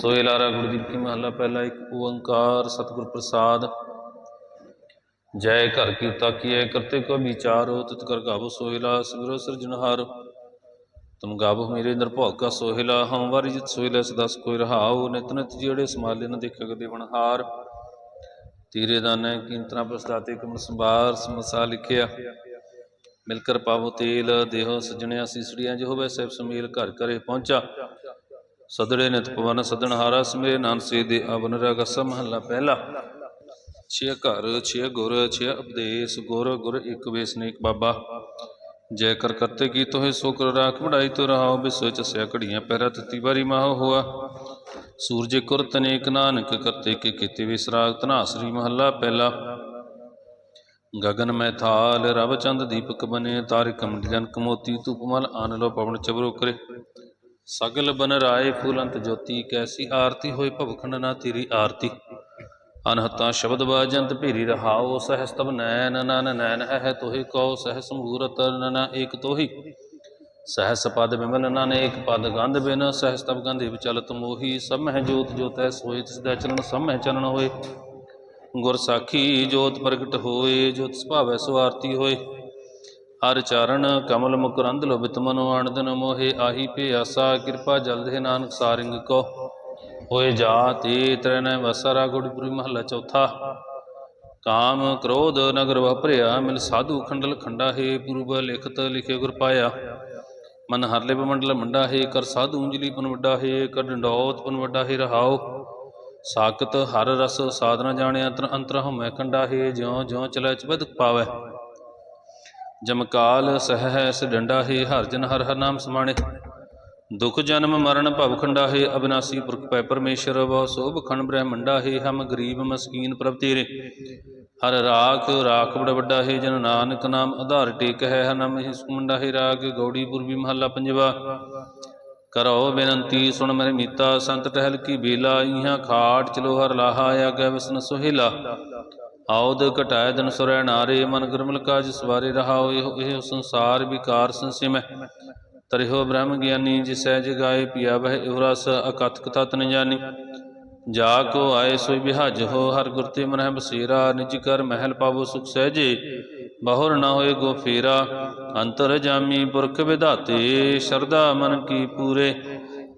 ਸੋਏ ਲਾਰਾ ਗੁਰਦੀਪ ਕੀ ਮਹੱਲਾ, ਪਹਿਲਾ ਇੱਕ ਓੰਕਾਰ ਸਤਿਗੁਰ ਪ੍ਰਸਾਦ। ਜੈ ਘਰ ਕੀਤਾ ਕੀਏ ਕਰਤੇ ਕੋ ਵਿਚਾਰੋ, ਤਿਤ ਕਰ ਗਾਵੋ ਸੋਹਿਲਾ ਸਿਮਰੋ ਸਿਰਜਣਹਾਰ ਤੁਮ ਗਾਵੋ ਮੇਰੇ ਨਿਰਭਉ ਕਾ ਸੋਹਿਲਾ ਹਮ ਵਾਰੀ ਜਿਤ ਸੋਹਿਲਾ ਸਦਸ ਕੋਈ ਰਹਾਉ, ਨਿਤ ਨਿਤ ਜਿਹੜੇ ਸਮਾਲੇ ਨ ਦੇਖੇ ਕਦੇ ਵਣਹਾਰ। ਤੀਰੇ ਦਾਨੇ ਕੀਮਤਨਾ ਪ੍ਰਸਦਾਤੇ ਕਮਲ ਸੰਭਾਰ, ਸਮਸਾ ਲਿਖਿਆ। ਮਿਲ ਕਰ ਪਾਵੋ ਤੇਲ, ਦੇਹੋ ਸਜਣਿਆ ਸੀਸੜੀਆਂ ਜੋ ਹੋਵੇ ਸਭ ਸਮੀਲ ਘਰ ਘਰੇ ਪਹੁੰਚਾ। ਸਦੜੇ ਨਿਤ ਪਵਨ ਸਦਣ ਹਾਰਾ ਸਮੇ ਨਾਨਸੇ ਦੇ ਅਵਨ ਰਗਸ ਮਹੱਲਾ ਪਹਿਲਾ। ਛੇ ਘਰ, ਛੇ ਗੁਰ, ਛੇ ਉਪਦੇਸ਼, ਗੁਰ ਗੁਰ ਇੱਕ ਵੇਸਨੇਕ ਬਾਬਾ। ਜੈ ਕਰ ਕਰਤੇ ਕੀ ਤੋਹੇ ਸੋ ਰਾਖ ਬੜਾਈ ਤੋ ਰਹਾਉ ਬਿਸੋ ਚਸਿਆ ਘੜੀਆਂ ਪੈਰਾ ਤਤੀ ਵਾਰੀ ਮਾਹ ਹੋਆ। ਸੂਰਜ ਕੁਰ ਤਨੇਕ ਨਾਨਕ ਕਰਤੇ ਕੀ ਕੀਤੇ ਵਿਸਰਾਗ ਤਨਾਸਰੀ ਮਹੱਲਾ ਪਹਿਲਾ। ਗਗਨ ਮੈ ਥਾਲ, ਰਵ ਚੰਦ ਦੀਪਕ ਬਨੇ, ਤਾਰਿਕ ਮੰਡਲਨ ਕਮੋਤੀ ਧੂਪਮਲ ਆਨ ਲੋ ਪਵਨ ਚਬਰੋ ਕਰੇ। ਸਗਲ ਬਨ ਰਾਏ ਫੁਲੰਤ ਜੋਤੀ, ਕੈਸੀ ਆਰਤੀ ਹੋਏ ਭਵਖੰਡ ਨਾ ਤੇਰੀ ਆਰਤੀ। ਅਨਹਤਾ ਸ਼ਬਦ ਬਾਜੰਤ ਭੀਰੀ ਰਹਾਓ ਸਹਸਤਬ ਨੈਨ ਨਨ ਨੈਨ ਹੈ ਤੋਹੀ ਕਉ ਸਹਸ ਮੂਰਤ ਨਨ ਏਕ ਤੋਹੀ। ਸਹਸ ਪਦ ਬਿਮਲ ਨਨ ਏਕ ਪਦ ਗੰਧ ਬਿਨ ਸਹਸਤਬ ਗੰਧੇ ਵਿਚਲਤ ਮੋਹੀ ਸਭ ਮਹਿ ਜੋਤ ਜੋਤੈ ਸੋਏ ਤਿਸ ਦਾ ਚਲਨ ਸਭ ਮਹਿ ਚਲਨ ਹੋਏ। ਗੁਰ ਸਾਖੀ ਜੋਤ ਪ੍ਰਗਟ ਹੋਏ, ਜੋਤ ਸੁਭਾਵੈ ਸੁਆਰਤੀ ਹੋਏ। ਹਰ ਚਰਨ ਕਮਲ ਮੁਕਰੰਦ ਲੋਭਿਤ ਮਨੋ ਆਨੰਦਨ ਮੋਹਿ ਆਹੀ ਪੇ ਆਸਾ ਕਿਰਪਾ ਜਲਦੇ ਨਾਨਕ ਸਾਰਿੰਗ ਕੋ। ਹੋਏ ਜਾਤੀ ਤਰਨੈ ਵਸਰਾ ਗੁੜਪੁਰੀ ਮਹੱਲਾ ਚੌਥਾ। ਕਾਮ ਕ੍ਰੋਧ ਨਗਰ ਵਪਰਿਆ, ਮਿਲ ਸਾਧੂ ਖੰਡਲ ਖੰਡਾ ਹੈ, ਪੂਰਬ ਲਿਖਤ ਲਿਖੇ ਗੁਰ ਪਾਇਆ। ਮਨ ਹਰਲੇ ਬਮੰਡਲ ਮੰਡਾ ਹੈ, ਕਰ ਸਾਧੂ ਉਂਜਲੀ ਪਨ ਵੱਡਾ ਹੈ, ਕਰ ਡੰਡੌਤ ਪਨ ਵੱਡਾ ਹੈ ਰਹਾਓ ਸਾਕਤ ਹਰ ਰਸ ਸਾਧਨਾ ਜਾਣਿਆ ਅੰਤਰ ਅੰਤਰ ਹਮੈ ਕੰਡਾ ਹੈ ਜਿਉ ਜਿਉ ਚਲੈ ਚਬਦ ਪਾਵੈ। ਜਮਕਾਲ ਸਹਿ ਡੰਡਾ ਹੈ ਹਰ ਜਨ ਹਰ ਹਰ ਨਾਮ ਸਮਾਣੇ। ਦੁਖ ਜਨਮ ਮਰਨ ਭਵ ਖੰਡਾ ਹੈ ਅਬਨਾਸੀ ਪੁਰਖ ਪੈ ਪਰਮੇਸ਼ਰ ਵ ਸੋਭ ਖੰਡ ਬ੍ਰਹਮੰਡਾ ਹੈ ਹਮ ਗਰੀਬ ਮਸਕੀਨ ਪ੍ਰਭ ਤੇਰੇ। ਹਰ ਰਾਖ ਰਾਖ ਬੜ ਵੱਡਾ ਹੈ ਜਨ ਨਾਨਕ ਨਾਮ ਆਧਾਰ ਟੇਕ ਹੈ ਹਰ ਨਾਮ ਹੀ ਸੁਮੰਡਾ ਹੈ ਰਾਗ, ਗੌੜੀ ਪੁਰਬੀ ਮਹੱਲਾ ਪੰਜਵਾ। ਕਰੋ ਬੇਨਤੀ ਸੁਣ ਮੇਰੇ ਮੀਤਾ, ਸੰਤ ਟਹਿਲ ਕੀ ਬੇਲਾ, ਇਹਾਂ ਖਾਟ ਚਲੋ ਹਰ ਲਾਹਾ ਆਗੈ ਵਿਸਨ ਸੁਹੇਲਾ। ਆਉਦ ਘਟਾਇ ਦਿਨ ਸੁਰੈ ਨਾਰੇ, ਮਨ ਗੁਰਮਲ ਕਾਜ ਸਵਾਰੇ ਰਹਾਓ, ਇਹੋ ਇਹ ਸੰਸਾਰ ਵਿਕਾਰ ਸੰਸਿਮੈ ਤਰਿਹੋ ਬ੍ਰਹਮ ਗਿਆਨੀ, ਜਿਸੈ ਜਗਾਏ ਪਿਆ ਬਹਿ ਇਹੋ ਰਸ ਅਕਥ ਕਥਾ ਤਨ ਜਾਨੀ। ਜਾ ਕੋ ਆਏ ਸੋਈ ਬਿਹਜ ਹੋ, ਹਰ ਗੁਰ ਤੇ ਮਨਹਿ ਬਸੇਰਾ, ਨਿਜ ਕਰ ਮਹਿਲ ਪਾਵੋ ਸੁਖ ਸਹਿਜੇ। ਬਹੁਰ ਨਾ ਹੋਏ ਗੋ ਫੇਰਾ, ਅੰਤਰ ਜਾਮੀ ਪੁਰਖ ਵਿਧਾਤੇ। ਸ਼ਰਧਾ ਮਨ ਕੀ ਪੂਰੇ,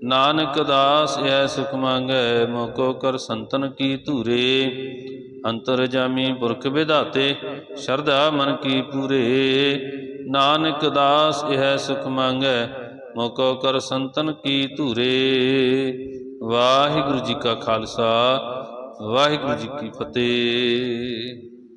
ਨਾਨਕ ਦਾਸ ਐ ਸੁਖ ਮੰਗੈ, ਮੋਕੋ ਕਰ ਸੰਤਨ ਕੀ ਧੂਰੇ। ਅੰਤਰ ਜਾਮੀ ਪੁਰਖ ਵਿਧਾਤੇ, ਸ਼ਰਧਾ ਮਨ ਕੀ ਪੂਰੇ। ਨਾਨਕ ਦਾਸ ਇਹ ਸੁਖ ਮੰਗੈ ਮੋਕੋ ਕਰ ਸੰਤਨ ਕੀ ਧੂਰੇ। ਵਾਹਿਗੁਰੂ ਜੀ ਕਾ ਖਾਲਸਾ, ਵਾਹਿਗੁਰੂ ਜੀ ਕੀ ਫਤਿਹ।